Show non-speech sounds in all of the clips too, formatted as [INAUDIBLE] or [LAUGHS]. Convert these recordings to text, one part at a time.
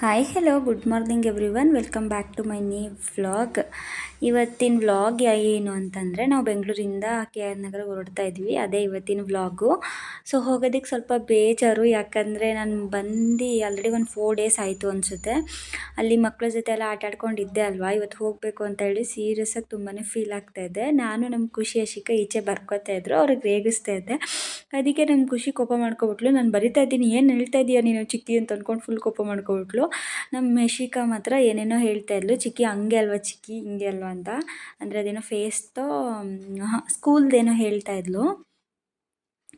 Hi hello good morning everyone welcome back to my ನೀ vlog ಇವತ್ತಿನ vlog ಏನು ಅಂತಂದರೆ, ನಾವು ಬೆಂಗಳೂರಿಂದ ಕೆ ಆರ್ ನಗರ ಹೊರಡ್ತಾ ಇದ್ವಿ. ಅದೇ ಇವತ್ತಿನ ವ್ಲಾಗು ಸೊ ಹೋಗೋದಕ್ಕೆ ಸ್ವಲ್ಪ ಬೇಜಾರು. ಯಾಕಂದರೆ ನಾನು ಬಂದು ಆಲ್ರೆಡಿ ಒಂದು ಫೋರ್ ಡೇಸ್ ಆಯಿತು ಅನಿಸುತ್ತೆ. ಅಲ್ಲಿ ಮಕ್ಕಳ ಜೊತೆ ಎಲ್ಲ ಆಟ ಆಡ್ಕೊಂಡಿದ್ದೆ ಅಲ್ವಾ? ಇವತ್ತು ಹೋಗಬೇಕು ಅಂತ ಹೇಳಿ ಸೀರಿಯಸ್ಸಾಗಿ ತುಂಬಾ ಫೀಲ್ ಆಗ್ತಾ ಇದೆ. ನಾನು ನಮ್ಮ ಖುಷಿ ಅಶಿಕ ಈಚೆ ಬರ್ಕೋತಾ ಇದ್ರು. ಅವ್ರಿಗೆ ರೇಗಿಸ್ತಾ ಇದ್ದೆ. ಅದಕ್ಕೆ ನಮ್ಮ ಖುಷಿ ಕೋಪ ಮಾಡ್ಕೊಬಿಟ್ಲು. ನಾನು ಬರಿತಾ ಇದ್ದೀನಿ. ಏನು ಹೇಳ್ತಾ ಇದೀಯ ನೀನು ಚಿಕ್ಕಿ ಅಂತ ಅಂದ್ಕೊಂಡು ಫುಲ್ ಕೋಪ ಮಾಡ್ಕೊಬಿಟ್ಲು. ನಮ್ಮ ಮೆಶಿಕಾ ಮಾತ್ರ ಏನೇನೋ ಹೇಳ್ತಾ ಇದ್ಲು. ಚಿಕ್ಕಿ ಹಂಗೆ ಅಲ್ವಾ ಚಿಕ್ಕಿ, ಹಿಂಗೆ ಅಲ್ವಾ ಅಂತ. ಅಂದರೆ ಅದೇನೋ ಫೇಸ್ತೋ ಸ್ಕೂಲ್ದೇನೋ ಹೇಳ್ತಾ ಇದ್ಲು.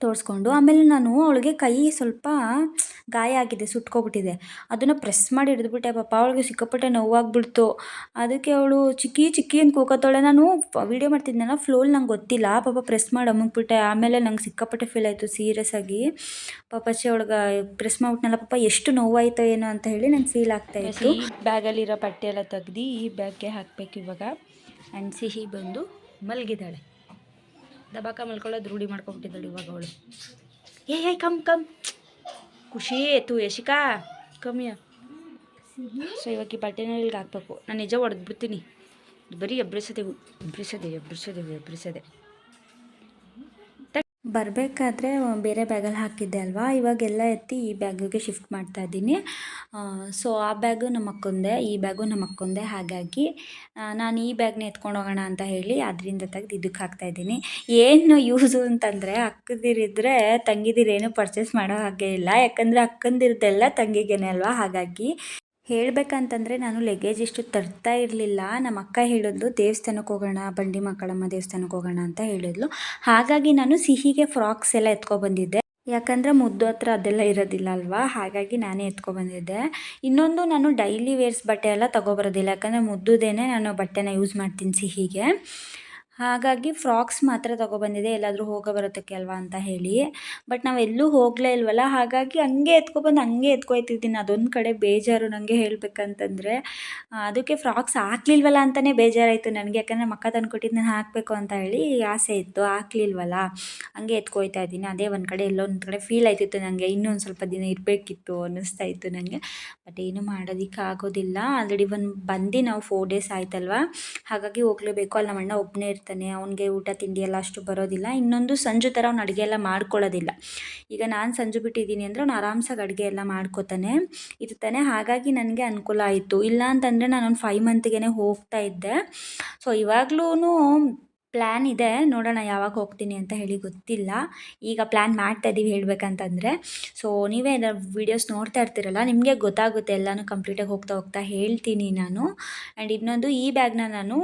ತೋರಿಸ್ಕೊಂಡು ಆಮೇಲೆ ನಾನು ಅವಳಿಗೆ ಕೈ ಸ್ವಲ್ಪ ಗಾಯ ಆಗಿದೆ ಸುಟ್ಕೊಬಿಟ್ಟಿದೆ. ಅದನ್ನು ಪ್ರೆಸ್ ಮಾಡಿ ಹಿಡಿದ್ಬಿಟ್ಟೆ ಪಾಪ ಅವಳಿಗೆ ಸಿಕ್ಕಾಪಟ್ಟೆ ನೋವಾಗ್ಬಿಡ್ತು. ಅದಕ್ಕೆ ಅವಳು ಚಿಕ್ಕಿ ಚಿಕ್ಕಿ ಅಂತ ಕೂಕೋತಾಳೆ. ನಾನು ವೀಡಿಯೋ ಮಾಡ್ತಿದ್ನಲ್ಲ ಫ್ಲೋಲ್ ನಂಗೆ ಗೊತ್ತಿಲ್ಲ. ಪಾಪ ಪ್ರೆಸ್ ಮಾಡಿ ಅಮ್ಮಗ್ಬಿಟ್ಟೆ ಆಮೇಲೆ ನಂಗೆ ಸಿಕ್ಕಾಪಟ್ಟೆ ಫೀಲ್ ಆಯಿತು ಸೀರಿಯಸ್ ಆಗಿ. ಪಾಪಚ್ಚಿ ಅವಳಿಗೆ ಪ್ರೆಸ್ ಮಾಡ್ಬಿಟ್ನಲ್ಲ ಪಾಪ ಎಷ್ಟು ನೋವಾಯಿತೋ ಏನೋ ಅಂತ ಹೇಳಿ ನಂಗೆ ಫೀಲ್ ಆಗ್ತಾ ಇತ್ತು. ಬ್ಯಾಗಲ್ಲಿರೋ ಬಟ್ಟೆ ಎಲ್ಲ ತೆಗ್ದು ಈ ಬ್ಯಾಗ್ಗೆ ಹಾಕಬೇಕು ಇವಾಗ. ಆ್ಯಂಡ್ ಸಿಹಿ ಬಂದು ಮಲಗಿದ್ದಾಳೆ. ದಬಾಕ ಮಲ್ಕೊಳ್ಳೋದು ರೂಢಿ ಮಾಡ್ಕೊಂಬಿಟ್ಟಿದ್ದಾಳೆ ಇವಾಗ ಅವಳು. ಏ ಏ, ಕಮ್ ಕಮ್. ಖುಷಿ ಆಯ್ತು, ಯಶಿಕಾ. ಕಮ್ಮಿಯ ಸೊ ಇವಾಗ ಈ ಬಟ್ಟೆನ ಇಲ್ಲಿಗೆ ಹಾಕ್ಬೇಕು. ನಾನು ನಿಜ ಹೊಡೆದ್ಬಿಡ್ತೀನಿ ಬರೀ ಎಬ್ರಿಸೋದೆವು ಎಬ್ರಿಸೋದೆ ಎಬ್ರಿಸೋದೆವು ಎಬ್ರಿಸದೆ. ಬರಬೇಕಾದ್ರೆ ಬೇರೆ ಬ್ಯಾಗಲ್ಲಿ ಹಾಕಿದ್ದೆ ಅಲ್ವಾ? ಇವಾಗೆಲ್ಲ ಎತ್ತಿ ಈ ಬ್ಯಾಗಿಗೆ ಶಿಫ್ಟ್ ಮಾಡ್ತಾ ಇದ್ದೀನಿ. ಸೊ, ಆ ಬ್ಯಾಗು ನಮ್ಮ ಅಕ್ಕಂದೇ ಈ ಬ್ಯಾಗು ನಮ್ಮ ಅಕ್ಕಂದೇ ಹಾಗಾಗಿ ನಾನು ಈ ಬ್ಯಾಗ್ನ ಎತ್ಕೊಂಡು ಹೋಗೋಣ ಅಂತ ಹೇಳಿ ಅದರಿಂದ ತೆಗೆದು ಇದಕ್ಕೆ ಹಾಕ್ತಾ ಇದ್ದೀನಿ. ಏನು ಯೂಸು ಅಂತಂದರೆ, ಅಕ್ಕದಿರಿದ್ರೆ ತಂಗಿದಿರೇನು ಪರ್ಚೇಸ್ ಮಾಡೋ ಹಾಗೆ ಇಲ್ಲ. ಯಾಕಂದರೆ ಅಕ್ಕಂದಿರದೆಲ್ಲ ತಂಗಿಗೇನೆ ಅಲ್ವಾ? ಹಾಗಾಗಿ ಹೇಳಬೇಕಂತಂದರೆ ನಾನು ಲಗೇಜ್ ಇಷ್ಟು ತರ್ತಾ ಇರಲಿಲ್ಲ. ನಮ್ಮ ಅಕ್ಕ ಹೇಳಿದ್ಲು, ದೇವಸ್ಥಾನಕ್ಕೆ ಹೋಗೋಣ, ಬಂಡಿ ಮಕ್ಕಳಮ್ಮ ದೇವಸ್ಥಾನಕ್ಕೆ ಹೋಗೋಣ ಅಂತ ಹೇಳಿದ್ಲು. ಹಾಗಾಗಿ ನಾನು ಸಿಹಿಗೆ ಫ್ರಾಕ್ಸ್ ಎಲ್ಲ ಎತ್ಕೊಬಂದಿದ್ದೆ. ಯಾಕಂದರೆ ಮುದ್ದು ಹತ್ರ ಅದೆಲ್ಲ ಇರೋದಿಲ್ಲ ಅಲ್ವಾ? ಹಾಗಾಗಿ ನಾನೇ ಎತ್ಕೊಬಂದಿದ್ದೆ. ಇನ್ನೊಂದು ನಾನು ಡೈಲಿ ವೇರ್ಸ್ ಬಟ್ಟೆ ಎಲ್ಲ ತೊಗೊಬರೋದಿಲ್ಲ. ಯಾಕಂದರೆ ಮುದ್ದುದೇನೆ ನಾನು ಬಟ್ಟೆನ ಯೂಸ್ ಮಾಡ್ತೀನಿ ಸಿಹಿಗೆ. ಹಾಗಾಗಿ ಫ್ರಾಕ್ಸ್ ಮಾತ್ರ ತೊಗೊಬಂದಿದೆ ಎಲ್ಲಾದರೂ ಹೋಗೋ ಬರೋದಕ್ಕೆ ಅಲ್ವಾ ಅಂತ ಹೇಳಿ. ಬಟ್ ನಾವು ಎಲ್ಲೂ ಹೋಗಲೇ ಇಲ್ವಲ್ಲ, ಹಾಗಾಗಿ ಹಂಗೆ ಎತ್ಕೊಬಂದು ಹಂಗೆ ಎತ್ಕೊಯ್ತಿದ್ದೀನಿ. ಅದೊಂದು ಕಡೆ ಬೇಜಾರು ನನಗೆ ಹೇಳಬೇಕಂತಂದರೆ ಅದಕ್ಕೆ ಫ್ರಾಕ್ಸ್ ಹಾಕ್ಲಿಲ್ವಲ್ಲ ಅಂತಲೇ ಬೇಜಾರಾಯಿತು ನನಗೆ. ಯಾಕಂದರೆ ಮಕ್ಕ ತಂದುಕೊಟ್ಟಿದ್ದು ನಾನು ಹಾಕಬೇಕು ಅಂತ ಹೇಳಿ ಆಸೆ ಇತ್ತು, ಹಾಕ್ಲಿಲ್ವಲ್ಲ. ಹಂಗೆ ಎತ್ಕೊಯ್ತಾ ಇದ್ದೀನಿ. ಅದೇ ಒಂದು ಕಡೆ ಎಲ್ಲೋ ಒಂದು ಕಡೆ ಫೀಲ್ ಆಯ್ತಿತ್ತು ನನಗೆ ಇನ್ನೊಂದು ಸ್ವಲ್ಪ ದಿನ ಇರಬೇಕಿತ್ತು ಅನ್ನಿಸ್ತಾ ಇತ್ತು ನನಗೆ ಬಟ್ ಏನು ಮಾಡೋದಿಕ್ಕೆ ಆಗೋದಿಲ್ಲ. ಆಲ್ರೆಡಿ ಒಂದು ಬಂದು ನಾವು ಫೋರ್ ಡೇಸ್ ಆಯ್ತಲ್ವಾ? ಹಾಗಾಗಿ ಹೋಗಲೇಬೇಕು. ಅಲ್ಲಿ ನಮ್ಮ ಅಣ್ಣ ಒಬ್ಬನೇ ಇರ್ತಾನೆ ಇರ್ತಾನೆ ಅವನಿಗೆ ಊಟ, ತಿಂಡಿ ಎಲ್ಲ ಅಷ್ಟು ಬರೋದಿಲ್ಲ. ಇನ್ನೊಂದು ಸಂಜು ಥರ ಅವ್ನು ಅಡುಗೆ ಎಲ್ಲ ಮಾಡ್ಕೊಳ್ಳೋದಿಲ್ಲ. ಈಗ ನಾನು ಸಂಜು ಬಿಟ್ಟಿದ್ದೀನಿ ಅಂದರೆ ಅವ್ನು ಆರಾಮ್ಸಾಗಿ ಅಡುಗೆ ಎಲ್ಲ ಮಾಡ್ಕೋತಾನೆ. ಇರ್ತಾನೆ ಹಾಗಾಗಿ ನನಗೆ ಅನುಕೂಲ ಆಯಿತು. ಇಲ್ಲ ಅಂತಂದರೆ ನಾನು ಒಂದು ಫೈವ್ ಮಂತ್ಗೆ ಹೋಗ್ತಾ ಇದ್ದೆ. ಸೊ ಇವಾಗ್ಲೂ ಪ್ಲ್ಯಾನ್ ಇದೆ. ನೋಡೋಣ ಯಾವಾಗ ಹೋಗ್ತೀನಿ ಅಂತ ಹೇಳಿ ಗೊತ್ತಿಲ್ಲ. ಈಗ ಪ್ಲ್ಯಾನ್ ಮಾಡ್ತಾ ಇದ್ದೀವಿ ಹೇಳಬೇಕಂತಂದರೆ. ಸೊ ನೀವೇ ವೀಡಿಯೋಸ್ ನೋಡ್ತಾ ಇರ್ತೀರಲ್ಲ, ನಿಮಗೆ ಗೊತ್ತಾಗುತ್ತೆ. ಎಲ್ಲನೂ ಕಂಪ್ಲೀಟಾಗಿ ಹೋಗ್ತಾ ಹೋಗ್ತಾ ಹೇಳ್ತೀನಿ ನಾನು. ಆ್ಯಂಡ್ ಇನ್ನೊಂದು, ಈ ಬ್ಯಾಗ್ನ ನಾನು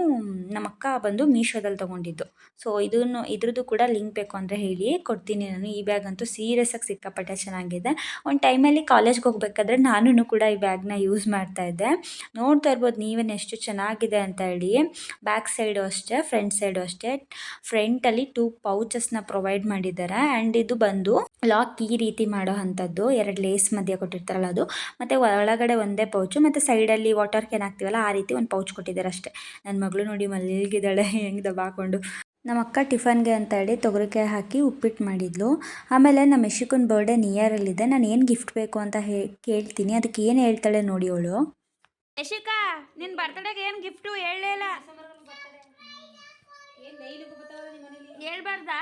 ನಮ್ಮ ಅಕ್ಕ ಬಂದು ಮೀಶೋದಲ್ಲಿ ತೊಗೊಂಡಿದ್ದು. ಸೊ ಇದನ್ನು, ಇದ್ರದ್ದು ಕೂಡ ಲಿಂಕ್ ಬೇಕು ಅಂದರೆ ಹೇಳಿ ಕೊಡ್ತೀನಿ ನಾನು. ಈ ಬ್ಯಾಗ್ ಅಂತೂ ಸೀರಿಯಸ್ಸಾಗಿ ಸಿಕ್ಕಾಪಟ್ಟೆ ಚೆನ್ನಾಗಿದೆ. ಒಂದು ಟೈಮಲ್ಲಿ ಕಾಲೇಜ್ಗೆ ಹೋಗಬೇಕಾದ್ರೆ ನಾನು ಕೂಡ ಈ ಬ್ಯಾಗ್ನ ಯೂಸ್ ಮಾಡ್ತಾ ಇದ್ದೆ. ನೋಡ್ತಾ ಇರ್ಬೋದು ನೀವೇನು ಎಷ್ಟು ಚೆನ್ನಾಗಿದೆ ಅಂತ ಹೇಳಿ. ಬ್ಯಾಕ್ ಸೈಡು ಅಷ್ಟೇ ಫ್ರಂಟ್ ಸೈಡು ಅಷ್ಟೇ. ಅಷ್ಟೇ ಫ್ರಂಟಲ್ಲಿ ಟೂ ಪೌಚಸ್ನ ಪ್ರೊವೈಡ್ ಮಾಡಿದ್ದಾರೆ. ಆ್ಯಂಡ್ ಇದು ಬಂದು ಲಾಕ್ ಈ ರೀತಿ ಮಾಡೋ ಅಂಥದ್ದು. ಎರಡು ಲೇಸ್ ಮಧ್ಯೆ ಕೊಟ್ಟಿರ್ತಾರಲ್ಲ ಅದು. ಮತ್ತು ಒಳಗಡೆ ಒಂದೇ ಪೌಚು ಮತ್ತು ಸೈಡಲ್ಲಿ ವಾಟರ್ ಕ್ಯಾನ್ ಹಾಕ್ತೀವಲ್ಲ, ಆ ರೀತಿ ಒಂದು ಪೌಚ್ ಕೊಟ್ಟಿದ್ದಾರೆ ಅಷ್ಟೇ. ನನ್ನ ಮಗಳು ನೋಡಿ ಮಲಗಿದ್ದಾಳೆ, ಹೆಂಗೆ ದಬಾಕೊಂಡು ನಮ್ಮ ಅಕ್ಕ ಟಿಫನ್ಗೆ ಅಂತ ಹೇಳಿ ತೊಗರಿಕಾಯಿ ಹಾಕಿ ಉಪ್ಪಿಟ್ಟು ಮಾಡಿದ್ಲು. ಆಮೇಲೆ ನಮ್ಮ ಯಶಿಕನ ಬರ್ಡೇ ನಿಯರಲ್ಲಿದೆ ನಾನು ಏನು ಗಿಫ್ಟ್ ಬೇಕು ಅಂತ ಹೇ, ಕೇಳ್ತೀನಿ. ಅದಕ್ಕೆ ಏನು ಹೇಳ್ತಾಳೆ ನೋಡಿ ಅವಳು. ಯಶಿಕಾ ನಿನ್ನ ಬರ್ತಡೇಗೆ ಏನು ಗಿಫ್ಟು ಹೇಳಲೇ ಇಲ್ಲ. ಹೇಳ್ಬಾರ್ದಾ?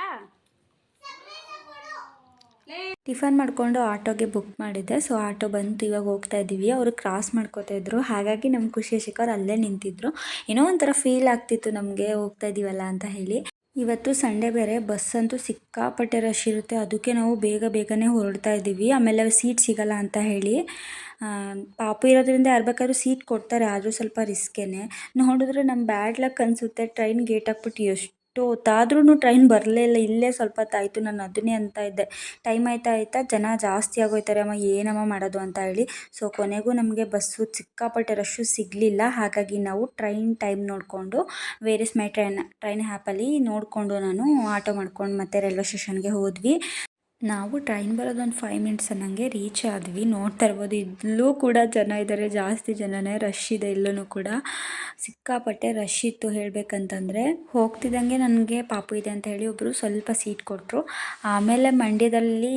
ಟಿಫನ್ ಮಾಡಿಕೊಂಡು ಆಟೋಗೆ ಬುಕ್ ಮಾಡಿದ್ದೆ. ಸೊ ಆಟೋ ಬಂತು, ಇವಾಗ ಹೋಗ್ತಾ ಇದ್ದೀವಿ ಅವರು ಕ್ರಾಸ್ ಮಾಡ್ಕೋತಾ ಇದ್ರು. ಹಾಗಾಗಿ ನಮ್ಮ ಖುಷಿ ಶಿಖರ್ ಅಲ್ಲೇ ನಿಂತಿದ್ರು. ಏನೋ ಒಂಥರ ಫೀಲ್ ಆಗ್ತಿತ್ತು ನಮಗೆ ಹೋಗ್ತಾ ಇದ್ದೀವಲ್ಲ ಅಂತ ಹೇಳಿ. ಇವತ್ತು ಸಂಡೇ ಬೇರೆ ಬಸ್ ಅಂತೂ ಸಿಕ್ಕಾಪಟ್ಟೆ ರಶ್ ಇರುತ್ತೆ. ಅದಕ್ಕೆ ನಾವು ಬೇಗ ಬೇಗನೆ ಹೊರಡ್ತಾ ಇದ್ದೀವಿ. ಆಮೇಲೆ ಸೀಟ್ ಸಿಗಲ್ಲ ಅಂತ ಹೇಳಿ. ಪಾಪ ಇರೋದ್ರಿಂದ ಯಾರು ಬೇಕಾದ್ರೂ ಸೀಟ್ ಕೊಡ್ತಾರೆ, ಆದರೂ ಸ್ವಲ್ಪ ರಿಸ್ಕೇನೆ ನೋಡಿದ್ರೆ ನಮ್ಮ ಬ್ಯಾಡ್ ಲಕ್ ಅನಿಸುತ್ತೆ. ಟ್ರೈನ್ ಗೇಟ್ ಹಾಕ್ಬಿಟ್ಟು ಎಷ್ಟು ಹೊತ್ತಾದ್ರೂ ಟ್ರೈನ್ ಬರಲೇ ಇಲ್ಲ, ಇಲ್ಲೇ ಸ್ವಲ್ಪ ಹೊತ್ತಾಯಿತು, ನಾನು ಅದನ್ನೇ ಅಂತ ಇದ್ದೆ. ಟೈಮ್ ಆಯ್ತಾ ಆಯ್ತಾ ಜನ ಜಾಸ್ತಿ ಆಗೋಯ್ತಾರೆ, ಅಮ್ಮ ಏನಮ್ಮ ಮಾಡೋದು ಅಂತ ಹೇಳಿ. ಸೊ ಕೊನೆಗೂ ನಮಗೆ ಬಸ್ಸು ಸಿಕ್ಕಾಪಟ್ಟೆ ರಶ್ಶು ಸಿಗಲಿಲ್ಲ, ಹಾಗಾಗಿ ನಾವು ಟ್ರೈನ್ ಟೈಮ್ ನೋಡಿಕೊಂಡು where is my train train ಆ್ಯಪಲ್ಲಿ ನೋಡಿಕೊಂಡು ನಾನು ಆಟೋ ಮಾಡ್ಕೊಂಡು ಮತ್ತೆ ರೈಲ್ವೆ ಸ್ಟೇಷನ್ಗೆ ಹೋದ್ವಿ. ನಾವು ಟ್ರೈನ್ ಬರೋದು ಒಂದು ಫೈವ್ ಮಿನಿಟ್ಸ್ ಅನ್ನಂಗೆ ರೀಚ್ ಆದ್ವಿ. ನೋಡ್ತಾ ಇರ್ಬೋದು. ಇಲ್ಲೂ ಕೂಡ ಜನ ಇದ್ದಾರೆ ಜಾಸ್ತಿ ಜನನೇ ರಶ್ ಇದೆ. ಇಲ್ಲೂ ಕೂಡ ಸಿಕ್ಕಾಪಟ್ಟೆ ರಶ್ ಇತ್ತು ಹೇಳಬೇಕಂತಂದರೆ. ಹೋಗ್ತಿದ್ದಂಗೆ ನನಗೆ ಪಾಪು ಇದೆ ಅಂತ ಹೇಳಿ ಒಬ್ಬರು ಸ್ವಲ್ಪ ಸೀಟ್ ಕೊಟ್ಟರು ಆಮೇಲೆ ಮಂಡ್ಯದಲ್ಲಿ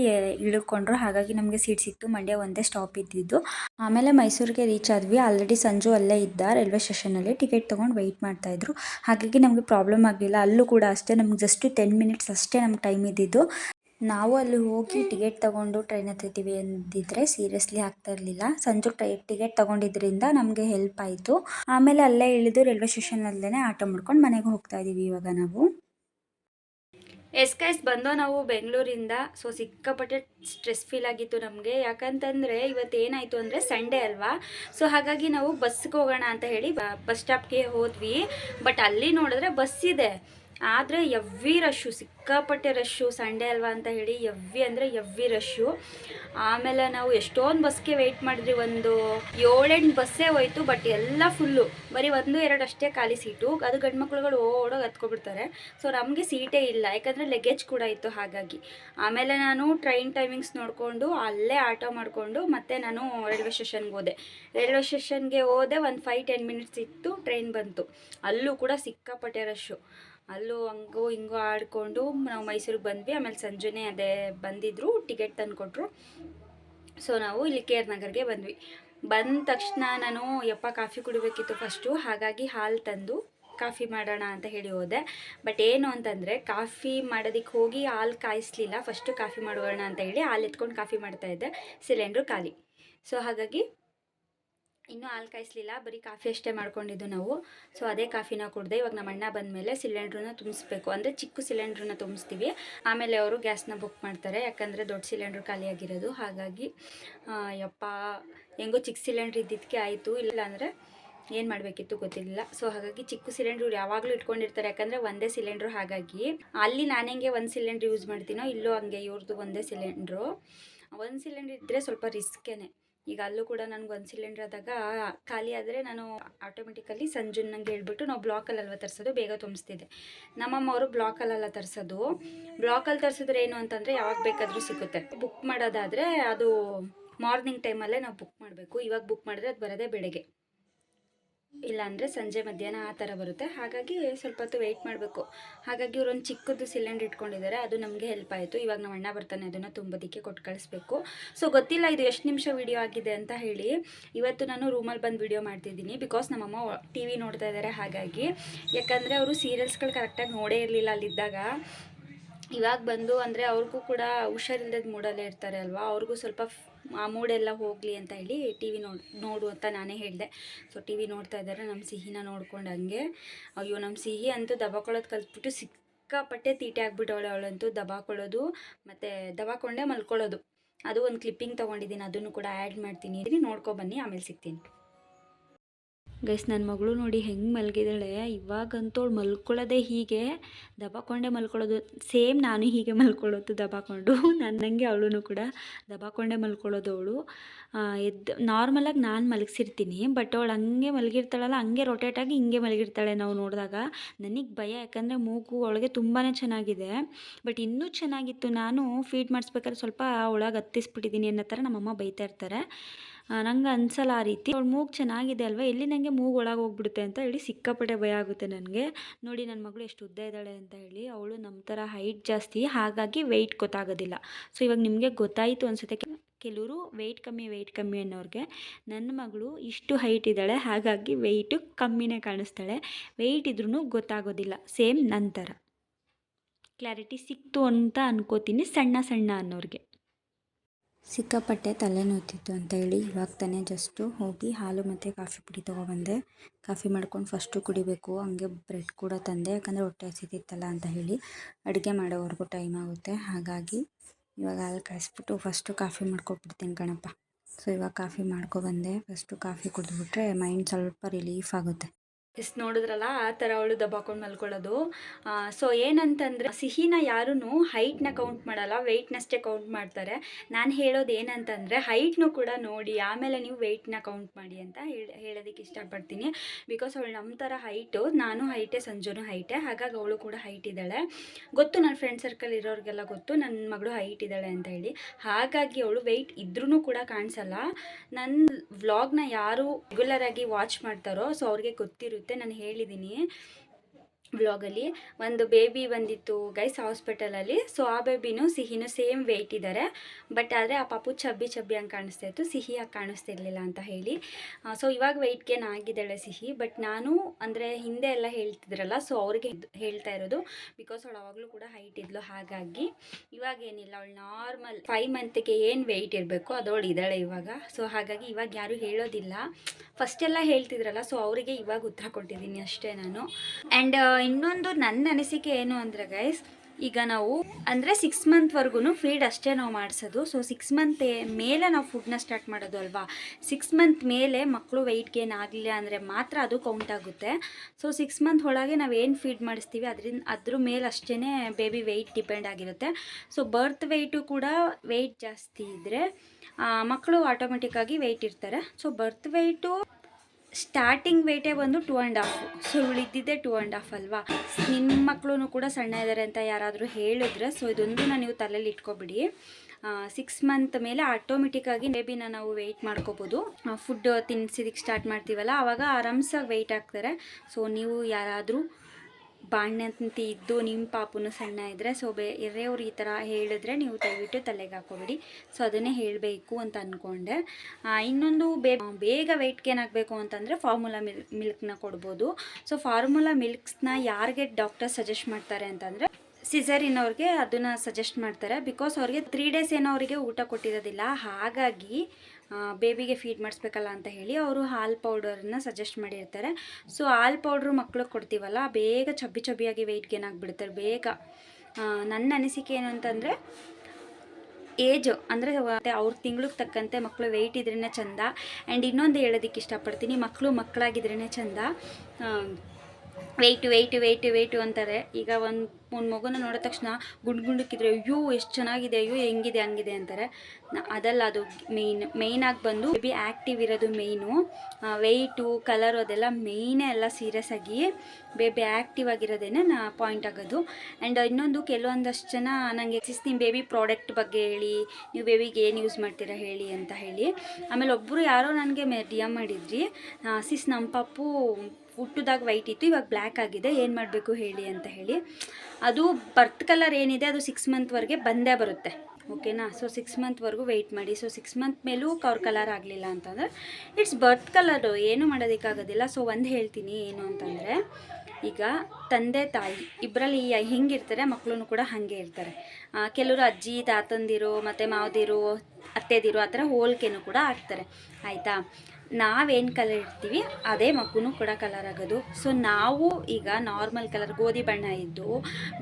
ಇಳ್ಕೊಂಡ್ರು. ಹಾಗಾಗಿ ನಮಗೆ ಸೀಟ್ ಸಿಕ್ತು. ಮಂಡ್ಯ ಒಂದೇ ಸ್ಟಾಪ್ ಇದ್ದಿದ್ದು. ಆಮೇಲೆ ಮೈಸೂರಿಗೆ ರೀಚ್ ಆದ್ವಿ. ಆಲ್ರೆಡಿ ಸಂಜು ಅಲ್ಲೇ ಇದ್ದ. ರೈಲ್ವೆ ಸ್ಟೇಷನಲ್ಲಿ ಟಿಕೆಟ್ ತೊಗೊಂಡು ವೆಯ್ಟ್ ಮಾಡ್ತಾಯಿದ್ರು ಹಾಗಾಗಿ ನಮಗೆ ಪ್ರಾಬ್ಲಮ್ ಆಗಲಿಲ್ಲ. ಅಲ್ಲೂ ಕೂಡ ಅಷ್ಟೇ. ನಮ್ಗೆ ಜಸ್ಟ್ ಟೆನ್ ಮಿನಿಟ್ಸ್ ಅಷ್ಟೇ ನಮ್ಗೆ ಟೈಮ್ ಇದ್ದಿದ್ದು. ನಾವು ಅಲ್ಲಿ ಹೋಗಿ ಟಿಕೆಟ್ ತಗೊಂಡು ಟ್ರೈನ್ ಹತ್ತಿದ್ದೀವಿ ಅಂದಿದ್ರೆ ಸೀರಿಯಸ್ಲಿ ಆಗ್ತಾ ಇರಲಿಲ್ಲ. ಸಂಜು ಟೈ, ಟಿಕೆಟ್ ತಗೊಂಡಿದ್ರಿಂದ ನಮಗೆ ಹೆಲ್ಪ್ ಆಯಿತು. ಆಮೇಲೆ ಅಲ್ಲೇ ಇಳಿದು ರೈಲ್ವೆ ಸ್ಟೇಷನಲ್ಲೇ ಆಟೋ ಮಾಡ್ಕೊಂಡು ಮನೆಗೆ ಹೋಗ್ತಾ ಇದ್ದೀವಿ ಇವಾಗ ನಾವು. ಎಸ್ ಕೈಸ್ ಬಂದೋ ನಾವು ಬೆಂಗಳೂರಿಂದ ಸೊ ಸಿಕ್ಕಾಪಟ್ಟೆ ಸ್ಟ್ರೆಸ್ ಫೀಲ್ ಆಗಿತ್ತು ನಮಗೆ. ಯಾಕಂತಂದರೆ ಇವತ್ತು ಏನಾಯಿತು ಅಂದರೆ ಸಂಡೇ ಅಲ್ವಾ? ಸೊ ಹಾಗಾಗಿ ನಾವು ಬಸ್ಗೆ ಹೋಗೋಣ ಅಂತ ಹೇಳಿ ಬಸ್ ಸ್ಟಾಪ್ಗೆ ಹೋದ್ವಿ. ಬಟ್ ಅಲ್ಲಿ ನೋಡಿದ್ರೆ ಬಸ್ ಇದೆ. ಆದರೆ ಎವ್ವಿ ರಶ್ಶು ಸಿಕ್ಕಾಪಟ್ಟೆ ರಶ್ಶು ಸಂಡೇ ಅಲ್ವಾ ಅಂತ ಹೇಳಿ ಎವ್ವಿ ಅಂದರೆ ಎವ್ವಿ ರಶ್ಶು ಆಮೇಲೆ ನಾವು ಎಷ್ಟೊಂದು ಬಸ್ಗೆ ವೆಯ್ಟ್ ಮಾಡಿದ್ರಿ ಒಂದು ಏಳೆಂಟು ಬಸ್ಸೇ ಹೋಯ್ತು ಬಟ್ ಎಲ್ಲ ಫುಲ್ಲು ಬರೀ ಒಂದು, ಎರಡು ಅಷ್ಟೇ ಖಾಲಿ ಸೀಟು ಅದು ಗಂಡು ಮಕ್ಳುಗಳು ಓಡೋಗಿ ಹತ್ಕೊಬಿಡ್ತಾರೆ. ಸೊ ನಮಗೆ ಸೀಟೇ ಇಲ್ಲ, ಯಾಕಂದರೆ ಲಗೇಜ್ ಕೂಡ ಇತ್ತು ಹಾಗಾಗಿ. ಆಮೇಲೆ ನಾನು ಟ್ರೈನ್ ಟೈಮಿಂಗ್ಸ್ ನೋಡಿಕೊಂಡು ಅಲ್ಲೇ ಆಟೋ ಮಾಡಿಕೊಂಡು ಮತ್ತೆ ನಾನು ರೈಲ್ವೆ ಸ್ಟೇಷನ್ಗೆ ಹೋದೆ. ರೈಲ್ವೆ ಸ್ಟೇಷನ್ಗೆ ಹೋದೆ, ಒಂದು ಫೈವ್ ಟೆನ್ ಮಿನಿಟ್ಸ್ ಇತ್ತು ಟ್ರೈನ್ ಬಂತು. ಅಲ್ಲೂ ಕೂಡ ಸಿಕ್ಕಾಪಟ್ಟೆ ರಶ್ಶು ಅಲ್ಲೂ ಹಂಗೋ ಹಿಂಗೋ ಆಡಿಕೊಂಡು ನಾವು ಮೈಸೂರಿಗೆ ಬಂದ್ವಿ. ಆಮೇಲೆ ಸಂಜೆನೇ ಅದೇ ಬಂದಿದ್ದರು ಟಿಕೆಟ್ ತಂದು ಕೊಟ್ಟರು ಸೊ ನಾವು ಇಲ್ಲಿ ಕೆ ಆರ್ ನಗರ್ಗೆ ಬಂದ್ವಿ. ಬಂದ ತಕ್ಷಣ ನಾನು, ಯಪ್ಪ, ಕಾಫಿ ಕುಡಿಬೇಕಿತ್ತು ಫಸ್ಟು ಹಾಗಾಗಿ ಹಾಲು ತಂದು ಕಾಫಿ ಮಾಡೋಣ ಅಂತ ಹೇಳಿ ಹೋದೆ. ಬಟ್ ಏನು ಅಂತಂದರೆ, ಕಾಫಿ ಮಾಡೋದಕ್ಕೆ ಹೋಗಿ ಹಾಲು ಕಾಯಿಸ್ಲಿಲ್ಲ. ಫಸ್ಟು ಕಾಫಿ ಮಾಡೋಣ ಅಂತ ಹೇಳಿ ಹಾಲು ಎತ್ಕೊಂಡು ಕಾಫಿ ಮಾಡ್ತಾಯಿದ್ದೆ ಸಿಲಿಂಡ್ರು ಖಾಲಿ. ಸೊ ಹಾಗಾಗಿ ಇನ್ನೂ ಹಾಲು ಕಾಯಿಸ್ಲಿಲ್ಲ, ಬರೀ ಕಾಫಿ ಅಷ್ಟೇ ಮಾಡ್ಕೊಂಡಿದ್ದು ನಾವು. ಸೊ ಅದೇ ಕಾಫಿನ ಕುಡ್ದೆ ಇವಾಗ ನಮ್ಮ ಅಣ್ಣ ಬಂದಮೇಲೆ ಸಿಲಿಂಡ್ರನ್ನ ತುಂಬಿಸ್ಬೇಕು. ಅಂದರೆ ಚಿಕ್ಕ ಸಿಲಿಂಡ್ರನ್ನ ತುಂಬಿಸ್ತೀವಿ. ಆಮೇಲೆ ಅವರು ಗ್ಯಾಸ್ನ ಬುಕ್ ಮಾಡ್ತಾರೆ. ಯಾಕಂದರೆ ದೊಡ್ಡ ಸಿಲಿಂಡ್ರ್ ಖಾಲಿಯಾಗಿರೋದು. ಹಾಗಾಗಿ ಯಪ್ಪ, ಹೆಂಗೋ ಚಿಕ್ಕ ಸಿಲಿಂಡ್ರ್ ಇದ್ದಿದ್ದಕ್ಕೆ ಆಯಿತು. ಇಲ್ಲ ಅಂದರೆ ಏನು ಮಾಡಬೇಕಿತ್ತು ಗೊತ್ತಿಲ್ಲ ಸೊ ಹಾಗಾಗಿ ಚಿಕ್ಕ ಸಿಲಿಂಡ್ರ್ ಯಾವಾಗಲೂ ಇಟ್ಕೊಂಡಿರ್ತಾರೆ. ಯಾಕಂದರೆ ಒಂದೇ ಸಿಲಿಂಡ್ರು. ಹಾಗಾಗಿ, ಅಲ್ಲಿ ನಾನು ಹೆಂಗೆ ಒಂದು ಸಿಲಿಂಡ್ರ್ ಯೂಸ್ ಮಾಡ್ತೀನೋ ಇಲ್ಲೋ ಹಂಗೆ ಇವ್ರದ್ದು ಒಂದೇ ಸಿಲಿಂಡ್ರು. ಒಂದು ಸಿಲಿಂಡ್ರ್ ಇದ್ದರೆ ಸ್ವಲ್ಪ ರಿಸ್ಕೇನೆ ಈಗ ಅಲ್ಲೂ ಕೂಡ ನನಗೆ ಒಂದು ಸಿಲಿಂಡರ್ ಆದಾಗ ಖಾಲಿ ಆದರೆ ನಾನು ಆಟೋಮೆಟಿಕಲಿ ಸಂಜುನ್ ನಂಗೆ ಹೇಳ್ಬಿಟ್ಟು ನಾವು ಬ್ಲಾಕಲ್ಲಲ್ವ ತರಿಸೋದು, ಬೇಗ ತುಂಬಿಸ್ತಿದ್ದೆ. ನಮ್ಮಮ್ಮ ಅವರು ಬ್ಲಾಕಲ್ಲೆಲ್ಲ ತರಿಸೋದು. ಬ್ಲಾಕಲ್ಲಿ ತರಿಸಿದ್ರೆ ಏನು ಅಂತಂದರೆ ಯಾವಾಗ ಬೇಕಾದರೂ ಸಿಗುತ್ತೆ. ಬುಕ್ ಮಾಡೋದಾದರೆ ಅದು ಮಾರ್ನಿಂಗ್ ಟೈಮಲ್ಲೇ ನಾವು ಬುಕ್ ಮಾಡಬೇಕು. ಇವಾಗ ಬುಕ್ ಮಾಡಿದ್ರೆ ಅದು ಬರೋದೇ ಬೆಳಗ್ಗೆ. ಇಲ್ಲಾಂದರೆ ಸಂಜೆ ಮಧ್ಯಾಹ್ನ ಆ ಥರ ಬರುತ್ತೆ. ಹಾಗಾಗಿ ಸ್ವಲ್ಪ ಹೊತ್ತು ವೆಯ್ಟ್ ಮಾಡಬೇಕು. ಹಾಗಾಗಿ ಇವರೊಂದು ಚಿಕ್ಕದು ಸಿಲಿಂಡ್ರ್ ಇಟ್ಕೊಂಡಿದ್ದಾರೆ. ಅದು ನಮಗೆ ಹೆಲ್ಪ್ ಆಯಿತು. ಇವಾಗ ನಮ್ಮ ಅಣ್ಣ ಬರ್ತಾನೆ, ಅದನ್ನು ತುಂಬೋದಕ್ಕೆ ಕೊಟ್ಟು ಕಳಿಸ್ಬೇಕು. ಸೊ ಗೊತ್ತಿಲ್ಲ ಇದು ಎಷ್ಟು ನಿಮಿಷ ವೀಡಿಯೋ ಆಗಿದೆ ಅಂತ ಹೇಳಿ. ಇವತ್ತು ನಾನು ರೂಮಲ್ಲಿ ಬಂದು ವಿಡಿಯೋ ಮಾಡ್ತಿದ್ದೀನಿ. ಬಿಕಾಸ್ ನಮ್ಮಮ್ಮ ಟಿ ವಿ ನೋಡ್ತಾ ಇದ್ದಾರೆ ಹಾಗಾಗಿ. ಯಾಕಂದರೆ ಅವರು ಸೀರಿಯಲ್ಸ್ಗಳು ಕರೆಕ್ಟಾಗಿ ನೋಡೇ ಇರಲಿಲ್ಲ ಅಲ್ಲಿದ್ದಾಗ. ಇವಾಗ ಬಂದು ಅಂದರೆ ಅವ್ರಿಗೂ ಕೂಡ ಹುಷಾರಿಲ್ಲದ ಮೂಡಲ್ಲೇ ಇರ್ತಾರೆ ಅಲ್ವಾ? ಅವ್ರಿಗೂ ಸ್ವಲ್ಪ ಆ ಮೂಡೆಲ್ಲ ಹೋಗಲಿ ಅಂತ ಹೇಳಿ ಟಿ ವಿ ನೋಡಿ, ನೋಡು ಅಂತ ನಾನೇ ಹೇಳಿದೆ. ಸೊ ಟಿ ವಿ ನೋಡ್ತಾ ಇದ್ದಾರೆ ನಮ್ಮ ಸಿಹಿನ ನೋಡ್ಕೊಂಡು ಹಂಗೆ. ಅಯ್ಯೋ, ನಮ್ಮ ಸಿಹಿ ಅಂತೂ ದಬಾಕೊಳ್ಳೋದು ಕಲ್ತ್ಬಿಟ್ಟು ಸಿಕ್ಕಾಪಟ್ಟೆ ತೀಟೆ ಆಗಿಬಿಟ್ಟವಳೆ ಅವಳಂತೂ ದಬಾಕೊಳ್ಳೋದು, ಮತ್ತು ದಬಾಕೊಂಡೆ ಮಲ್ಕೊಳ್ಳೋದು. ಅದು ಒಂದು ಕ್ಲಿಪ್ಪಿಂಗ್ ತೊಗೊಂಡಿದ್ದೀನಿ, ಅದನ್ನು ಕೂಡ ಆ್ಯಡ್ ಮಾಡ್ತೀನಿ. ನೋಡ್ಕೊ ಬನ್ನಿ, ಆಮೇಲೆ ಸಿಗ್ತೀನಿ. ಗೈಸ್ ನನ್ನ ಮಗಳು ನೋಡಿ ಹೆಂಗೆ ಮಲಗಿದಾಳೆ. ಇವಾಗಂತೂ ಅವಳು ಮಲ್ಕೊಳ್ಳೋದೇ ಹೀಗೆ. ದಬಾಕೊಂಡೆ ಮಲ್ಕೊಳ್ಳೋದು ಸೇಮ್ ನಾನು ಹೀಗೆ ಮಲ್ಕೊಳ್ಳೋದು ದಬಾಕೊಂಡು. [LAUGHS] ನನ್ನಂಗೆ ಅವಳು ಕೂಡ ದಬಾಕೊಂಡೆ ಮಲ್ಕೊಳ್ಳೋದು ಅವಳು. ಎದ್ದು ನಾರ್ಮಲಾಗಿ ನಾನು ಮಲಗಿಸಿರ್ತೀನಿ ಬಟ್ ಅವಳು ಹಂಗೆ ಮಲಗಿರ್ತಾಳಲ್ಲ, ಹಂಗೆ ರೊಟೇಟಾಗಿ ಹಿಂಗೆ ಮಲಗಿರ್ತಾಳೆ ನಾವು ನೋಡಿದಾಗ. ನನಗೆ ಭಯ, ಯಾಕಂದರೆ ಮೂಗು ಅವಳಿಗೆ ತುಂಬಾ ಚೆನ್ನಾಗಿದೆ. ಬಟ್ ಇನ್ನೂ ಚೆನ್ನಾಗಿತ್ತು, ನಾನು ಫೀಡ್ ಮಾಡಿಸ್ಬೇಕಾದ್ರೆ ಸ್ವಲ್ಪ ಒಳಗೆ ಹತ್ತಿಸ್ಬಿಟ್ಟಿದ್ದೀನಿ ಅನ್ನೋ ಥರ ನಮ್ಮಮ್ಮ ಬೈತಾ ಇರ್ತಾರೆ. ನಂಗೆ ಅನ್ಸಲ್ಲ ಆ ರೀತಿ. ಅವ್ಳು ಮೂಗು ಚೆನ್ನಾಗಿದೆ ಅಲ್ವಾ? ಎಲ್ಲಿ ನನಗೆ ಮೂಗು ಒಳಗೆ ಹೋಗ್ಬಿಡುತ್ತೆ ಅಂತ ಹೇಳಿ ಸಿಕ್ಕಾಪಟ್ಟೆ ಭಯ ಆಗುತ್ತೆ ನನಗೆ. ನೋಡಿ ನನ್ನ ಮಗಳು ಎಷ್ಟು ಉದ್ದ ಇದ್ದಾಳೆ ಅಂತ ಹೇಳಿ ಅವಳು ನಮ್ಮ ಥರ ಹೈಟ್ ಜಾಸ್ತಿ, ಹಾಗಾಗಿ ವೆಯ್ಟ್ ಗೊತ್ತಾಗೋದಿಲ್ಲ. ಸೊ ಇವಾಗ ನಿಮಗೆ ಗೊತ್ತಾಯಿತು ಅನ್ಸುತ್ತೆ. ಕೆಲವರು ವೆಯ್ಟ್ ಕಮ್ಮಿ ವೆಯ್ಟ್ ಕಮ್ಮಿ ಅನ್ನೋರಿಗೆ ನನ್ನ ಮಗಳು ಇಷ್ಟು ಹೈಟ್ ಇದ್ದಾಳೆ, ಹಾಗಾಗಿ ವೆಯ್ಟು ಕಮ್ಮಿನೇ ಕಾಣಿಸ್ತಾಳೆ. ವೆಯ್ಟ್ ಇದ್ರೂ ಗೊತ್ತಾಗೋದಿಲ್ಲ. ಸೇಮ್ ನಂತರ ಕ್ಲಾರಿಟಿ ಸಿಕ್ತು ಅಂತ ಅನ್ಕೋತೀನಿ ಸಣ್ಣ ಸಣ್ಣ ಅನ್ನೋರಿಗೆ. ಸಿಕ್ಕಾಪಟ್ಟೆ ತಲೆನೋಯ್ತಿತ್ತು ಅಂತ ಹೇಳಿ ಇವಾಗ ತಾನೇ ಜಸ್ಟು ಹೋಗಿ ಹಾಲು ಮತ್ತು ಕಾಫಿ ಪುಡಿ ತೊಗೊಬಂದೆ. ಕಾಫಿ ಮಾಡ್ಕೊಂಡು ಫಸ್ಟು ಕುಡಿಬೇಕು, ಹಂಗೆ ಬ್ರೆಡ್ ಕೂಡ ತಂದೆ. ಯಾಕಂದರೆ ಹೊಟ್ಟೆ ಹಸಿತಿತ್ತಲ್ಲ ಅಂತ ಹೇಳಿ ಅಡುಗೆ ಮಾಡೋವರೆಗೂ ಟೈಮ್ ಆಗುತ್ತೆ. ಹಾಗಾಗಿ ಇವಾಗ ಹಾಲು ಕಾಯಿಸ್ಬಿಟ್ಟು ಫಸ್ಟು ಕಾಫಿ ಮಾಡ್ಕೊಬಿಡ್ತೀನಿ ಕಣಪ್ಪ. ಸೊ ಇವಾಗ ಕಾಫಿ ಮಾಡ್ಕೊಬಂದೆ ಫಸ್ಟು ಕಾಫಿ ಕುಡಿದ್ಬಿಟ್ರೆ ಮೈಂಡ್ ಸ್ವಲ್ಪ ರಿಲೀಫ್ ಆಗುತ್ತೆ. ಎಸ್ ನೋಡಿದ್ರಲ್ಲ, ಆ ಥರ ಅವಳು ದಬ್ಬಾಕೊಂಡು ಮಲ್ಕೊಳ್ಳೋದು. ಸೊ ಏನಂತಂದರೆ, ಸಿಹಿನ ಯಾರೂ ಹೈಟ್ನ ಕೌಂಟ್ ಮಾಡಲ್ಲ ವೆಯ್ಟ್ನಷ್ಟೇ ಕೌಂಟ್ ಮಾಡ್ತಾರೆ. ನಾನು ಹೇಳೋದು ಏನಂತಂದರೆ ಹೈಟ್ನು ಕೂಡ ನೋಡಿ, ಆಮೇಲೆ ನೀವು ವೆಯ್ಟ್ನ ಕೌಂಟ್ ಮಾಡಿ ಅಂತ ಹೇಳಿ ಹೇಳೋದಕ್ಕೆ ಇಷ್ಟಪಡ್ತೀನಿ. ಬಿಕಾಸ್ ಅವಳು ನಮ್ಮ ಥರ ಹೈಟು ನಾನು ಹೈಟೇ ಸಂಜುನು ಹೈಟೇ ಹಾಗಾಗಿ ಅವಳು ಕೂಡ ಹೈಟ್ ಇದ್ದಾಳೆ. ಗೊತ್ತು ನನ್ನ ಫ್ರೆಂಡ್ ಸರ್ಕಲ್ ಇರೋರಿಗೆಲ್ಲ ಗೊತ್ತು ನನ್ನ ಮಗಳು ಹೈಟ್ ಇದ್ದಾಳೆ ಅಂತ ಹೇಳಿ. ಹಾಗಾಗಿ ಅವಳು ವೆಯ್ಟ್ ಇದ್ರೂ ಕೂಡ ಕಾಣಿಸಲ್ಲ. ನನ್ನ ವ್ಲಾಗ್ನ ಯಾರು ರೆಗ್ಯುಲರ್ ಆಗಿ ವಾಚ್ ಮಾಡ್ತಾರೋ ಸೊ ಅವ್ರಿಗೆ ಗೊತ್ತಿರುತ್ತೆ. ನಾನು ಹೇಳಿದ್ದೀನಿ. ವ್ಲಾಗಲ್ಲಿ ಒಂದು ಬೇಬಿ ಬಂದಿತ್ತು ಗೈಸ್ ಹಾಸ್ಪಿಟಲಲ್ಲಿ ಸೊ ಆ ಬೇಬಿನೂ ಸಿಹಿನೂ ಸೇಮ್ ವೆಯ್ಟ್ ಇದ್ದಾರೆ ಬಟ್ ಆದರೆ ಆ ಪಾಪು ಚಬ್ಬಿ ಚಬ್ಬಿ ಹಂಗೆ ಕಾಣಿಸ್ತಾ ಇತ್ತು. ಸಿಹಿಯಾಗಿ ಕಾಣಿಸ್ತಿರ್ಲಿಲ್ಲ ಅಂತ ಹೇಳಿ. ಸೊ ಇವಾಗ ವೆಯ್ಟ್ ಗೇನ್ ಆಗಿದ್ದಾಳೆ ಸಿಹಿ. ಬಟ್ ನಾನು ಅಂದರೆ ಹಿಂದೆ ಎಲ್ಲ ಹೇಳ್ತಿದ್ರಲ್ಲ ಸೊ ಅವ್ರಿಗೆ ಹೇಳ್ತಾ ಇರೋದು. ಬಿಕಾಸ್ ಅವಳು ಅವಾಗಲೂ ಕೂಡ ಹೈಟ್ ಇದ್ಲು ಹಾಗಾಗಿ. ಇವಾಗ ಏನಿಲ್ಲ, ಅವಳು ನಾರ್ಮಲ್ ಫೈವ್ ಮಂತ್ಗೆ ಏನು ವೆಯ್ಟ್ ಇರಬೇಕು ಅದವಳು ಇದ್ದಾಳೆ ಇವಾಗ. ಸೊ ಹಾಗಾಗಿ ಇವಾಗ ಯಾರೂ ಹೇಳೋದಿಲ್ಲ. ಫಸ್ಟ್ ಎಲ್ಲ ಹೇಳ್ತಿದ್ರಲ್ಲ ಸೊ ಅವರಿಗೆ ಇವಾಗ ಉತ್ತರ ಕೊಟ್ಟಿದ್ದೀನಿ ಅಷ್ಟೇ ನಾನು. ಆ್ಯಂಡ್ ಇನ್ನೊಂದು ನನ್ನ ಅನಿಸಿಕೆ ಏನು ಅಂದರೆ ಗೈಸ್ ಈಗ ನಾವು ಅಂದರೆ ಸಿಕ್ಸ್ ಮಂತ್ವರೆಗೂ ಫೀಡ್ ಅಷ್ಟೇ ನಾವು ಮಾಡಿಸೋದು. ಸೊ ಸಿಕ್ಸ್ ಮಂತ್ ಮೇಲೆ ನಾವು ಫುಡ್ನ ಸ್ಟಾರ್ಟ್ ಮಾಡೋದು ಅಲ್ವಾ? ಸಿಕ್ಸ್ ಮಂತ್ ಮೇಲೆ ಮಕ್ಕಳು ವೆಯ್ಟ್ ಗೇನ್ ಆಗಲಿಲ್ಲ ಅಂದರೆ ಮಾತ್ರ ಅದು ಕೌಂಟ್ ಆಗುತ್ತೆ. ಸೊ ಸಿಕ್ಸ್ ಮಂತ್ ಒಳಗೆ ನಾವು ಏನು ಫೀಡ್ ಮಾಡಿಸ್ತೀವಿ? ಅದರಿಂದ, ಅದ್ರ ಮೇಲೆ ಅಷ್ಟೇ ಬೇಬಿ ವೆಯ್ಟ್ ಡಿಪೆಂಡ್ ಆಗಿರುತ್ತೆ. ಸೊ ಬರ್ತ್ ವೆಯ್ಟು ಕೂಡ ವೆಯ್ಟ್ ಜಾಸ್ತಿ ಇದ್ದರೆ ಮಕ್ಕಳು ಆಟೋಮೆಟಿಕ್ಕಾಗಿ ವೆಯ್ಟ್ ಇರ್ತಾರೆ ಸೊ ಬರ್ತ್ ವೆಯ್ಟು ಸ್ಟಾರ್ಟಿಂಗ್ ವೆಯ್ಟೇ ಬಂದು ಟೂ ಆ್ಯಂಡ್ ಹಾಫು ಸೊ ಉಳಿದಿದ್ದೆ ಟೂ ಆ್ಯಂಡ್ ಹಾಫ್ ಅಲ್ವಾ? ನಿಮ್ಮ ಮಕ್ಕಳು ಕೂಡ ಸಣ್ಣ ಇದ್ದಾರೆ ಅಂತ ಯಾರಾದರೂ ಹೇಳಿದ್ರೆ ಸೊ ನಾನು ನೀವು ತಲೆಯಲ್ಲಿ ಇಟ್ಕೊಬಿಡಿ. ಸಿಕ್ಸ್ ಮಂತ್ ಮೇಲೆ ಆಟೋಮೆಟಿಕ್ಕಾಗಿ ಬೇಬಿನ ನಾವು ವೆಯ್ಟ್ ಮಾಡ್ಕೋಬೋದು. ಫುಡ್ ತಿನ್ಸಿದಕ್ಕೆ ಸ್ಟಾರ್ಟ್ ಮಾಡ್ತೀವಲ್ಲ ಆವಾಗ ಆರಾಮ್ಸಾಗಿ ವೆಯ್ಟ್ ಆಗ್ತಾರೆ ಸೊ ನೀವು ಯಾರಾದರೂ ಬಾಣ್ಯಂತಿ ಇದ್ದು ನಿಮ್ಮ ಪಾಪುನು ಸಣ್ಣ ಇದ್ದರೆ ಸೊ ಬೇ ಇರೆಯವ್ರು ಈ ಥರ ಹೇಳಿದ್ರೆ ನೀವು ದಯವಿಟ್ಟು ತಲೆಗೆ ಹಾಕೋಬೇಡಿ. ಸೊ ಅದನ್ನೇ ಹೇಳಬೇಕು ಅಂತ ಅಂದ್ಕೊಂಡೆ ಇನ್ನೊಂದು ಬೇ, ಬೇಗ ವೆಯ್ಟ್ಗೆ ಏನಾಗಬೇಕು ಅಂತಂದರೆ ಫಾರ್ಮುಲಾ ಮಿಲ್ ಮಿಲ್ಕ್ನ ಕೊಡ್ಬೋದು. ಸೊ ಫಾರ್ಮುಲಾ ಮಿಲ್ಕ್ಸ್ನ ಯಾರಿಗೆ ಡಾಕ್ಟರ್ ಸಜೆಸ್ಟ್ ಮಾಡ್ತಾರೆ ಅಂತಂದರೆ ಸಿಸರಿನ್ ಅವ್ರಿಗೆ ಅದನ್ನು ಸಜೆಸ್ಟ್ ಮಾಡ್ತಾರೆ. ಬಿಕಾಸ್ ಅವ್ರಿಗೆ ತ್ರೀ ಡೇಸ್ ಏನೋ ಅವರಿಗೆ ಊಟ ಕೊಟ್ಟಿರೋದಿಲ್ಲ. ಹಾಗಾಗಿ ಬೇಬಿಗೆ ಫೀಡ್ ಮಾಡಿಸ್ಬೇಕಲ್ಲ ಅಂತ ಹೇಳಿ ಅವರು ಹಾಲು ಪೌಡರನ್ನ ಸಜೆಸ್ಟ್ ಮಾಡಿರ್ತಾರೆ. ಸೊ ಹಾಲು ಪೌಡ್ರು ಮಕ್ಳಿಗೆ ಕೊಡ್ತೀವಲ್ಲ, ಬೇಗ ಚಬ್ಬಿ ಚಬ್ಬಿಯಾಗಿ ವೆಯ್ಟ್ ಗೇನ್ ಆಗಿಬಿಡ್ತಾರೆ ಬೇಗ ನನ್ನ ಅನಿಸಿಕೆ ಏನು ಅಂತಂದರೆ ಏಜ್ ಅಂದರೆ ಅವ್ರ ತಿಂಗ್ಳಿಗೆ ತಕ್ಕಂತೆ ಮಕ್ಕಳು ವೆಯ್ಟ್ ಇದ್ರೇ ಚಂದ. ಆ್ಯಂಡ್ ಇನ್ನೊಂದು ಹೇಳೋದಕ್ಕೆ ಇಷ್ಟಪಡ್ತೀನಿ ಮಕ್ಕಳು ಮಕ್ಕಳಾಗಿದ್ರೇ ಚಂದ. ವೆಯ್ಟು ವೆಯ್ಟು ವೆಯ್ಟು ವೆಯ್ಟು ಅಂತಾರೆ. ಈಗ ಒಂದು ಒಂದು ಮಗುನ ನೋಡಿದ ತಕ್ಷಣ ಗುಂಡು, ಗುಂಡಕ್ಕಿದ್ರೆ, ಅಯ್ಯೋ, ಎಷ್ಟು ಚೆನ್ನಾಗಿದೆ, ಅಯ್ಯೋ, ಹೆಂಗಿದೆ, ಹಂಗಿದೆ ಅಂತಾರೆ. ಅದಲ್ಲ ಅದು ಮೇಯ್ನ್ ಮೇಯ್ನಾಗಿ ಬಂದು ಬೇಬಿ ಆ್ಯಕ್ಟಿವ್ ಇರೋದು ಮೇಯ್ನು ವೆಯ್ಟು ಕಲರು ಅದೆಲ್ಲ ಮೇಯ್ನೇ ಎಲ್ಲ ಸೀರಿಯಸ್ ಆಗಿ ಬೇಬಿ ಆ್ಯಕ್ಟಿವ್ ಆಗಿರೋದೇನೆ ನಾ ಪಾಯಿಂಟ್ ಆಗೋದು. ಆ್ಯಂಡ್ ಇನ್ನೊಂದು ಕೆಲವೊಂದಷ್ಟು ಜನ ನನಗೆ ಸಿಸ್ ನಿಮ್ಮ ಬೇಬಿ ಪ್ರಾಡಕ್ಟ್ ಬಗ್ಗೆ ಹೇಳಿ, ನೀವು ಬೇಬಿಗೆ ಏನು ಯೂಸ್ ಮಾಡ್ತೀರಾ ಹೇಳಿ ಅಂತ ಹೇಳಿ. ಆಮೇಲೆ ಒಬ್ಬರು ಯಾರೋ ನನಗೆ ಮೆ ಡಿ ಎಂ ಮಾಡಿದ್ರಿ ಸಿಸ್ ನಮ್ಮ ಪಪ್ಪು ಹುಟ್ಟುದಾಗ ವೈಟ್ ಇತ್ತು, ಇವಾಗ ಬ್ಲ್ಯಾಕ್ ಆಗಿದೆ, ಏನು ಮಾಡಬೇಕು ಹೇಳಿ ಅಂತ ಹೇಳಿ. ಅದು ಬರ್ತ್ ಕಲರ್ ಏನಿದೆ ಅದು ಸಿಕ್ಸ್ ಮಂತ್ವರೆಗೆ ಬಂದೇ ಬರುತ್ತೆ ಓಕೆನಾ ಸೊ ಸಿಕ್ಸ್ ಮಂತ್ವರೆಗೂ ವೆಯ್ಟ್ ಮಾಡಿ. ಸೊ ಸಿಕ್ಸ್ ಮಂತ್ ಮೇಲೂ ಕವರ್ ಕಲರ್ ಆಗಲಿಲ್ಲ ಅಂತಂದರೆ ಇಟ್ಸ್ ಬರ್ತ್ ಕಲರು ಏನು ಮಾಡೋದಕ್ಕಾಗೋದಿಲ್ಲ. ಸೊ ಒಂದು ಹೇಳ್ತೀನಿ ಏನು ಅಂತಂದರೆ, ಈಗ ತಂದೆ ತಾಯಿ ಇಬ್ಬರಲ್ಲಿ ಹೆಂಗಿರ್ತಾರೆ ಮಕ್ಕಳು ಕೂಡ ಹಾಗೆ ಇರ್ತಾರೆ. ಕೆಲವರು ಅಜ್ಜಿ, ತಾತಂದಿರು, ಮತ್ತು ಮಾವದಿರು, ಅತ್ತೆದಿರು ಆ ಥರ ಹೋಲಿಕೆನೂ ಕೂಡ ಆಗ್ತಾರೆ ಆಯಿತಾ? ನಾವೇನು ಕಲರ್ ಇರ್ತೀವಿ ಅದೇ ಮಗುನೂ ಕೂಡ ಕಲರ್ ಆಗೋದು. ಸೊ ನಾವು ಈಗ ನಾರ್ಮಲ್ ಕಲರ್ ಗೋಧಿ ಬಣ್ಣ ಇದ್ದು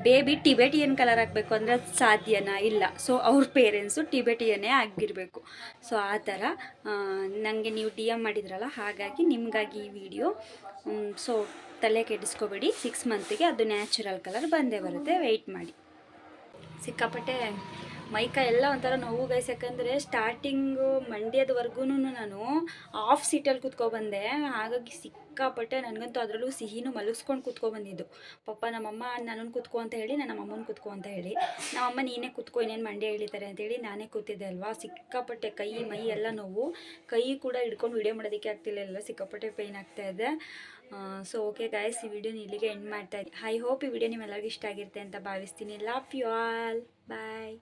ಬೇಬಿ ಟಿಬೆಟಿಯನ್ ಕಲರ್ ಆಗಬೇಕು ಅಂದರೆ ಸಾಧ್ಯನಾ? ಇಲ್ಲ. ಸೊ ಅವ್ರ ಪೇರೆಂಟ್ಸು ಟಿಬೆಟಿಯನ್ನೇ ಆಗಿರಬೇಕು. ಸೊ ಆ ಥರ ನನಗೆ ನೀವು ಡಿ ಎಂ ಮಾಡಿದ್ರಲ್ಲ, ಹಾಗಾಗಿ ನಿಮಗಾಗಿ ಈ ವಿಡಿಯೋ ಸೊ ತಲೆ ಕೆಡಿಸ್ಕೋಬೇಡಿ. ಸಿಕ್ಸ್ ಮಂತಿಗೆ ಅದು ನ್ಯಾಚುರಲ್ ಕಲರ್ ಬಂದೇ ಬರುತ್ತೆ. ವೆಯ್ಟ್ ಮಾಡಿ. ಸಿಕ್ಕಾಪಟ್ಟೆ ಮೈಕ ಎಲ್ಲ ಒಂಥರ ನೋವು ಗೈಸ್ ಯಾಕಂದರೆ ಸ್ಟಾರ್ಟಿಂಗು ಮಂಡ್ಯದವರೆಗೂ ನಾನು ಆಫ್ ಸೀಟಲ್ಲಿ ಕೂತ್ಕೊಬಂದೆ ಹಾಗಾಗಿ ಸಿಕ್ಕಾಪಟ್ಟೆ ನನಗಂತೂ ಅದರಲ್ಲೂ ಸಿಹಿನೂ ಮಲಗಿಸ್ಕೊಂಡು ಕೂತ್ಕೊಬಂದಿದ್ದು ಪಪ್ಪ ನಮ್ಮಮ್ಮ ನನ್ನನ್ನು ಕೂತ್ಕೊ ಅಂತ ಹೇಳಿ ನಾನು ನಮ್ಮಮ್ಮನ ಕುತ್ಕೋ ಅಂತ ಹೇಳಿ. ನಮ್ಮಮ್ಮ, ನೀನೇ ಕೂತ್ಕೊ, ಇನ್ನೇನು ಮಂಡ್ಯ ಎಳಿತಾರೆ ಅಂತೇಳಿ ನಾನೇ ಕೂತಿದ್ದೆ ಅಲ್ವಾ? ಸಿಕ್ಕಾಪಟ್ಟೆ ಕೈ, ಮೈ ಎಲ್ಲ ನೋವು. ಕೈ ಕೂಡ ಹಿಡ್ಕೊಂಡು ವಿಡಿಯೋ ಮಾಡೋದಕ್ಕೆ ಆಗ್ತಿಲ್ಲ ಸಿಕ್ಕಾಪಟ್ಟೆ ಆಗ್ತಾ ಇದೆ. ಸೊ ಓಕೆ ಗಾಯಸ್ ಈ ವಿಡಿಯೋನ ಇಲ್ಲಿಗೆ ಎಂಡ್ ಮಾಡ್ತಾ ಇದ್ದೀನಿ ಐ ಹೋಪ್ ಈ ವಿಡಿಯೋ ನಿಮ್ಮೆಲ್ಲರಿಗೂ ಇಷ್ಟ ಆಗಿರುತ್ತೆ ಅಂತ ಭಾವಿಸ್ತೀನಿ. Love you all bye